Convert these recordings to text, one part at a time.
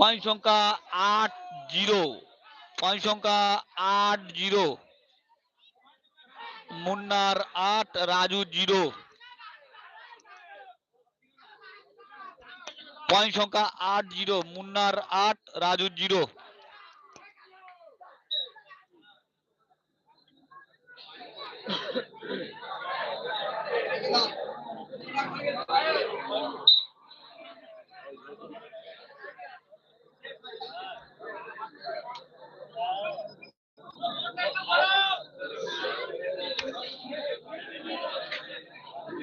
Point সংখ্যা আট zero. Point সংখ্যা আট জিরো। মুন্নার আট রাজু জিরো। পয়েন্ট সংখ্যা আট জিরো মুন্নার আট রাজু জিরো।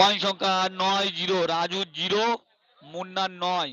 পয়েন্ট সংখ্যা নয় জিরো রাজু জিরো মুন্নার নয়।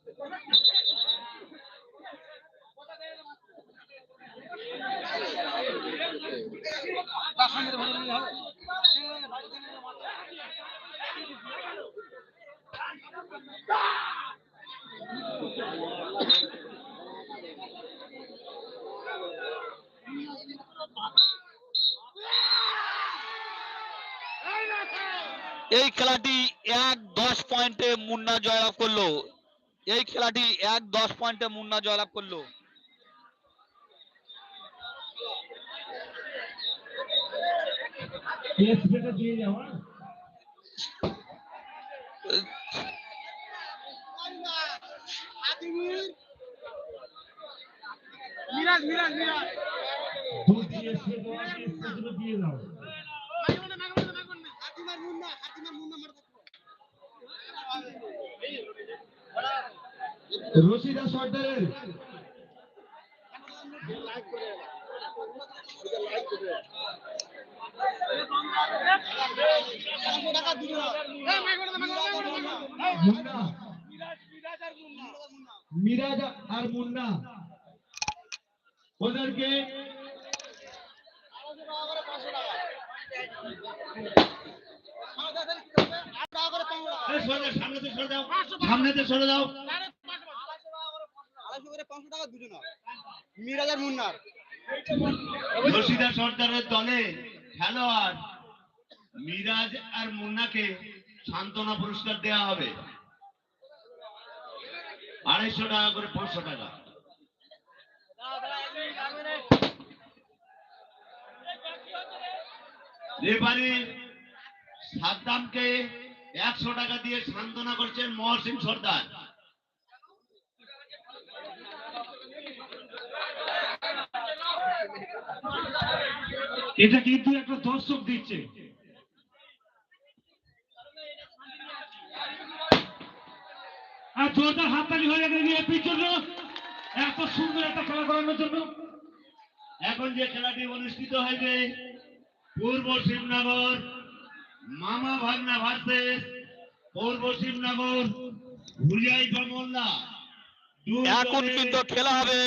এই খেলাটি এক দশ পয়েন্টে মুন্না জয়লাভ করল। এই খেলাটি এক দশ পয়েন্টে মুন্না জয়লাভ করল। মিরাজ মিরাজ মিরাজ দুধ দিয়ে সে দেওয়া টেস্ট দিয়ে দাও হাতিমার মুন্না হাতিমার মুন্না মার রশিদা সর্দারের এই মাগনে মাগনে মুন্না মিরাজ আর মুন্না। ওদেরকে সরে যাও আড়াইশো করে পাঁচশো টাকা দুজন মিরাজ আর মুন্নার। রশিদা সর্দারের দলে খেলোয়াড় মিরাজ আর মুন্নাকে সান্ত্বনা পুরস্কার দেওয়া হবে। আড়াইশো টাকা করে পাঁচশো টাকা। রেফারি সাদ্দামকে একশো টাকা দিয়ে সান্ত্বনা করছেন মহসিন সর্দার। এটা কিন্তু দর্শক দিচ্ছে। জোরদার হাততালি হয়ে জন্য। এত সুন্দর একটা খেলা করানোর জন্য। এখন যে খেলাটি অনুষ্ঠিত হবে পূর্ব শিবনগর মামা ভাগনা ভার্সেস, পূর্ব শিবনগর হুলিয়াইপা মোল্লা এখন কিন্তু খেলা হবে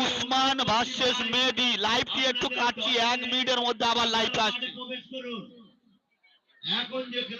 উসমান ভার্সেস মেহেদি। লাইভটি একটু কাটছি, এক মিনিটের মধ্যে আবার লাইভ আসছি। এখন যে